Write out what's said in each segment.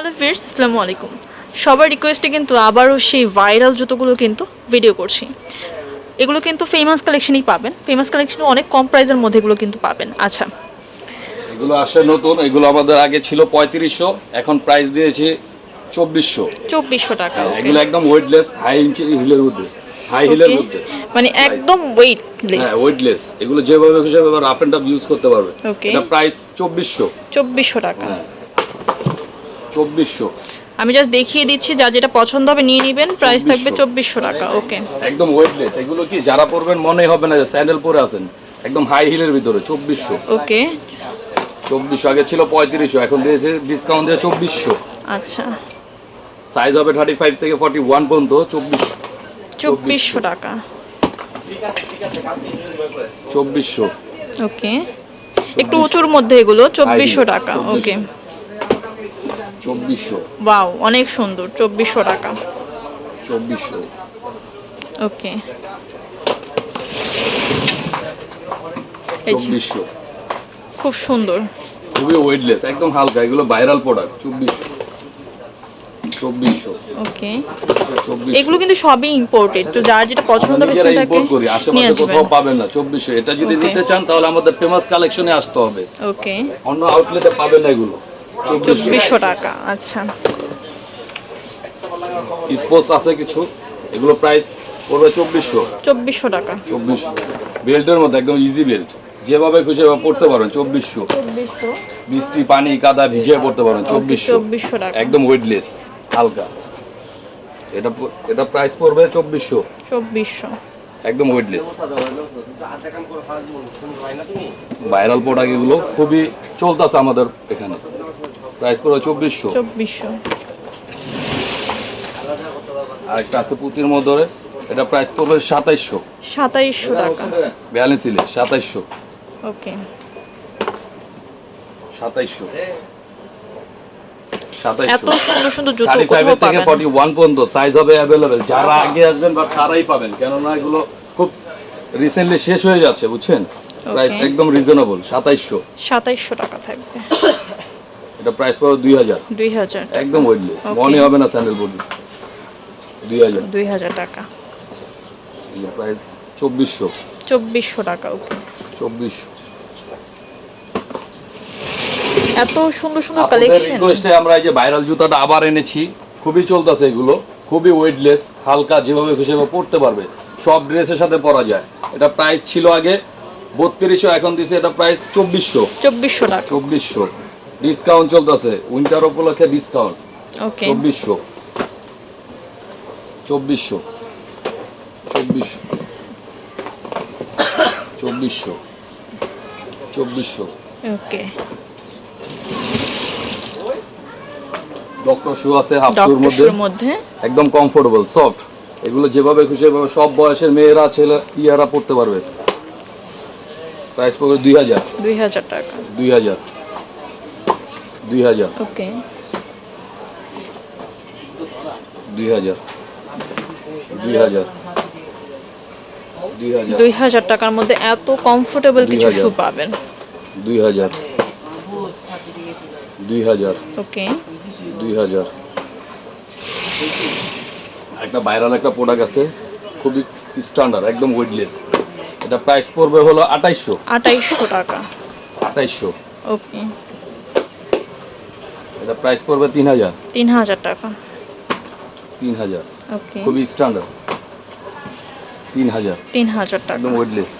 Hello ফিরস আসসালামু আলাইকুম। সবার রিকোয়েস্টে কিন্তু আবারও সেই ভাইরাল জুতোগুলো কিন্তু ভিডিও করছি। এগুলো কিন্তু ফেমাস কালেকশনেই পাবেন। ফেমাস কালেকশনে অনেক কম প্রাইসের মধ্যে এগুলো কিন্তু পাবেন। আচ্ছা। এগুলো আসে নতুন। এগুলো আমাদের আগে ছিল পঁয়ত্রিশশো এখন প্রাইস দিয়েছি চব্বিশশো। চব্বিশশো টাকা এগুলো একদম ওয়েটলেস হাই ইঞ্চি হিলের মধ্যে হাই হিলের মধ্যে মানে একদম ওয়েটলেস হ্যাঁ ওয়েটলেস এগুলো যেভাবে হিসেবে রাফ এন্ড ইউজ করতে পারবে। Okay. এটা প্রাইস চব্বিশশো। চব্বিশশো টাকা। হ্যাঁ। চব্বিশশো। আমি জাস্ট দেখিয়ে দিচ্ছি যা যেটা পছন্দ হবে নিয়ে নেবেন প্রাইস থাকবে 2400 চব্বিশশো টাকা ওকে একদম ওয়েটলেস এগুলো কি যারা পরবেন মনে হবে না যে স্যান্ডেল পরে আছেন। একদম হাই হিলের ভিতরে চব্বিশশো। ওকে চব্বিশশো আগে ছিল পঁয়ত্রিশশো এখন দিয়েছে ডিসকাউন্ট দিয়ে চব্বিশশো। আচ্ছা। সাইজ হবে থার্টি ফাইভ থেকে ফর্টি ওয়ান পর্যন্ত চব্বিশশো। চব্বিশশো টাকা। চব্বিশশো। ওকে একটু উঁচুর মধ্যে এগুলো চব্বিশশো টাকা ওকে 2400 চব্বিশশো। ওয়াও অনেক সুন্দর চব্বিশশো টাকা। চব্বিশশো। ওকে। চব্বিশশো। খুব সুন্দর। খুবই ওয়েটলেস একদম হালকা এগুলো ভাইরাল প্রোডাক্ট চব্বিশশো। চব্বিশশো। ওকে। চব্বিশশো। এগুলো কিন্তু সবই ইম্পোর্টেড তো যার যেটা পছন্দ হবে নিজেরা ইম্পোর্ট করি আশেপাশে কোথাও পাবেন না চব্বিশশো। এটা যদি. নিতে চান তাহলে আমাদের ফেমাস কালেকশনে আসতে হবে। ওকে। অন্য আউটলেটে পাবেন না এগুলো। চব্বিশশো টাকা। আচ্ছা। স্পোর্টস আছে কিছু? এগুলো প্রাইস পড়বে চব্বিশশো। চব্বিশশো টাকা। চব্বিশশো। বেল্টের মধ্যে একদম ইজি বেল্ট যেভাবে খুশি এভাবে পড়তে পারেন চব্বিশশো। চব্বিশশো। বৃষ্টি পানি কাদা ভিজিয়ে পড়তে পারেন চব্বিশশো। চব্বিশশো টাকা। একদম ওয়েটলেস হালকা। এটা এটা প্রাইস পড়বে চব্বিশশো। চব্বিশশো। একদম ওয়েটলেস ভাইরাল প্রোডাক্ট এগুলো খুবই চলতেছে আমাদের এখানে। প্রাইস পড়বে চব্বিশশো। চব্বিশশো। আর একটা আছে পুঁতির মধ্যে এটা প্রাইস পড়বে সাতাইশশো। সাতাইশশো টাকা। ব্যালেন্স সিলে সাতাইশশো। ওকে। সাতাইশশো। এত সুন্দর সুন্দর জুতো কোথাও থেকে পাবেন? ফর্টি ওয়ান পর্যন্ত সাইজ হবে যারা আগে আসবেন বা তারাই পাবেন কেননা এগুলো খুব রিসেন্টলি শেষ হয়ে যাচ্ছে বুঝছেন? প্রাইস একদম রিজনেবল সাতাইশশো। সাতাইশশো টাকা থাকবে। এটা প্রাইস পড়বে দুই হাজার। দুই হাজার। একদম ওয়েটলেস মনে হবে না স্যান্ডেল বডি দুই হাজার। দুই হাজার টাকা। প্রাইস চব্বিশশো। চব্বিশশো টাকা ওকে চব্বিশশো। এত সুন্দর সুন্দর কালেকশন রিকোয়েস্টে আমরা এই যে ভাইরাল জুতাটা আবার এনেছি। খুবই চলতেছে এগুলো। খুবই ওয়েটলেস হালকা যেভাবে খুশি পরতে পারবে। সব ড্রেসের সাথে পরা যায়। এটা প্রাইস ছিল আগে বত্রিশশো এখন দিছে এটা প্রাইস চব্বিশশো। চব্বিশশো টাকা। চব্বিশশো। ডিসকাউন্ট চলতেছে। উইন্টার উপলক্ষে ডিসকাউন্ট ওকে চব্বিশশো। চব্বিশশো। চব্বিশশো। চব্বিশশো। চব্বিশশো। ওকে ডক্টর শু আছে হাফ শুর মধ্যে। একদম কমফোর্টেবল সফট এগুলো যেভাবে খুশি সব বয়সের মেয়েরা ছেলে ইয়ারা পড়তে পারবে। প্রাইস পড়বে দুই হাজার। দুই হাজার টাকা। দুই হাজার। দুই হাজার। ওকে। দুই হাজার। দুই হাজার। দুই হাজার। টাকার মধ্যে এত কমফোর্টেবল কিছু। শু পাবেন। দুই হাজার। দুই হাজার। ওকে। দুই হাজার। একটা ভাইরাল একটা প্রোডাক্ট আছে খুবই স্ট্যান্ডার্ড একদম ওয়েটলেস এটা প্রাইস পড়বে হলো আঠাইশশো। আঠাইশশো টাকা। আঠাইশশো। ওকে। এটা প্রাইস পড়বে তিন হাজার তিন হাজার টাকা। তিন হাজার ওকে খুবই স্ট্যান্ডার্ড তিন হাজার তিন হাজার টাকা। একদম ওয়েটলেস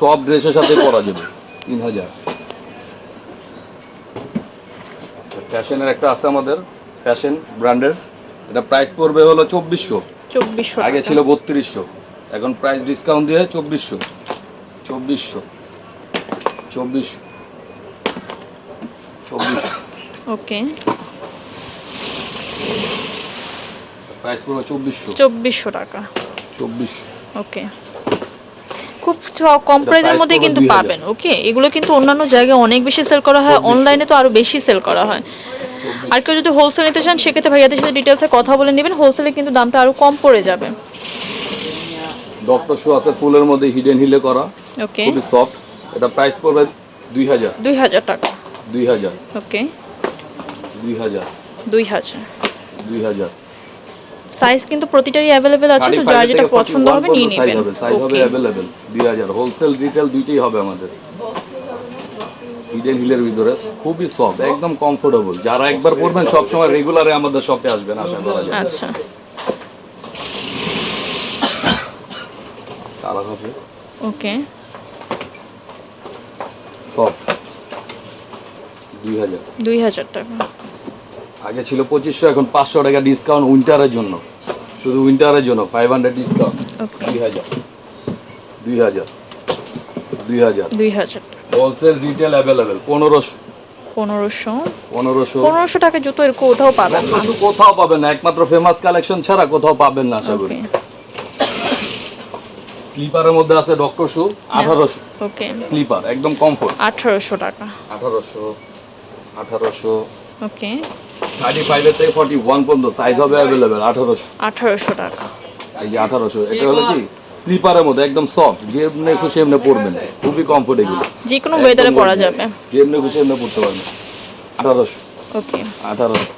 সব ড্রেসের সাথে পরা যাবে। তিন হাজার ফ্যাশনের একটা আছে আমাদের। ফ্যাশন ব্র্যান্ডের এটা প্রাইস পড়বে হলো চব্বিশশো। চব্বিশশো আগে ছিল বত্রিশশো। এখন প্রাইস ডিসকাউন্ট দিয়ে চব্বিশশো। চব্বিশশো। চব্বিশশো। চব্বিশশো। ওকে। প্রাইস পড়বে চব্বিশশো। চব্বিশশো টাকা। চব্বিশশো। ওকে। খুব কম প্রাইসের মধ্যে কিন্তু পাবেন ওকে? এগুলো কিন্তু অন্যান্য জায়গায় অনেক বেশি সেল করা হয় অনলাইনে তো আরও বেশি সেল করা হয়। আর কেউ যদি হোলসেল নিতে চান সেক্ষেত্রে ভাইয়াদের সাথে ডিটেলসে কথা বলে নেবেন হোলসেলে কিন্তু দামটা আরও কম পড়ে যাবে। ডক্টর শো আছে ফুলের মধ্যে হিডেন হিলে করা। ওকে। খুবই সফট এটা প্রাইস পড়বে দুই হাজার। দুই হাজার টাকা। দুই হাজার। ওকে। দুই হাজার। দুই হাজার। দুই হাজার। সাইজ কিন্তু প্রতিটারই অ্যাভেলেবেল আছে তো যার যেটা পছন্দ হবে নিয়ে নেবেন। সাইজ হবে দুই হাজার। হোলসেল রিটেল দুইটাই হবে আমাদের। হিডেন হিলের ভিতরে খুবই সফট একদম কমফোর্টেবল যারা একবার পরবেন সব সময় রেগুলারে আমাদের শপে আসবেন আশা করা যায়। আচ্ছা। কালার হবে। ওকে সফট দুই হাজার টাকা। আগে ছিল পঁচিশশো এখন পাঁচশো টাকা ডিসকাউন্ট উইন্টারের জন্য। শুধু উইন্টারের জন্য ফাইভ হান্ড্রেড ডিসকাউন্ট দুই হাজার। দুই হাজার। দুই হাজার। দুই হাজার। হোলসেল রিটেল অ্যাভেলেবেল পনেরোশো। পনেরোশো। পনেরোশো। পনেরোশো টাকা জুতো এর কোথাও পাবেন না। কোথাও পাবেন না। একমাত্র ফেমাস কালেকশন ছাড়া কোথাও পাবেন না আশা করি। স্লিপারের মধ্যে আছে ডক্টর শু আঠারোশো। ওকে স্লিপার একদম কমফোর্ট আঠারোশো টাকা। আঠারোশো। আঠারোশো ওকে থার্টি ফাইভের থেকে ফর্টি ওয়ান পর্যন্ত সাইজ হবে অ্যাভেলেবেল আঠারোশো। আঠারোশো টাকা। এই যে আঠারোশো এটা হলো কি? স্লিপারের মধ্যে একদম সফট যে খুশি এমনি খুবই কমফোর্ট এগুলো যে কোনো ওয়েদারে পরা যাবে। যে খুশি এমনি পড়তে পারবেন। আঠারোশো। ওকে আঠারোশো।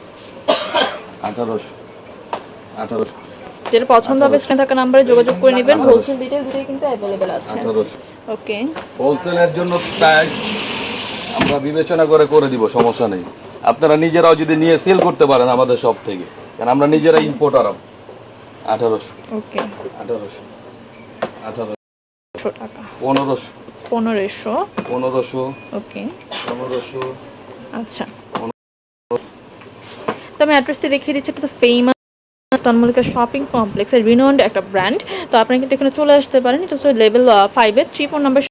আঠারোশো। আঠারোশো। যেটা পছন্দ হবে স্ক্রিনে থাকা নাম্বারে যোগাযোগ করে নেবেন। হোলসেল দুটোই কিন্তু আছে। ওকে হোলসেলের জন্য প্রাইস আমরা বিবেচনা করে করে দিব সমস্যা নেই। আপনারা নিজেরাও যদি নিয়ে সেল করতে পারেন আমাদের সব থেকে। কারণ আমরা নিজেরা ইম্পোর্টার আঠারোশো। ওকে। আঠারোশো। আঠারোশো টাকা। পনেরোশো। পনেরোশো। পনেরোশো। ওকে। পনেরোশো। আচ্ছা। তো আমি অ্যাড্রেসটি দেখিয়ে দিচ্ছি এটা তো ফেমাস তন্মলিকা শপিং কমপ্লেক্সের রিনোন্ড একটা ব্র্যান্ড তো আপনারা কিন্তু এখানে চলে আসতে পারেন। এটা হচ্ছে লেভেল ফাইভের থ্রি ফোর নাম্বার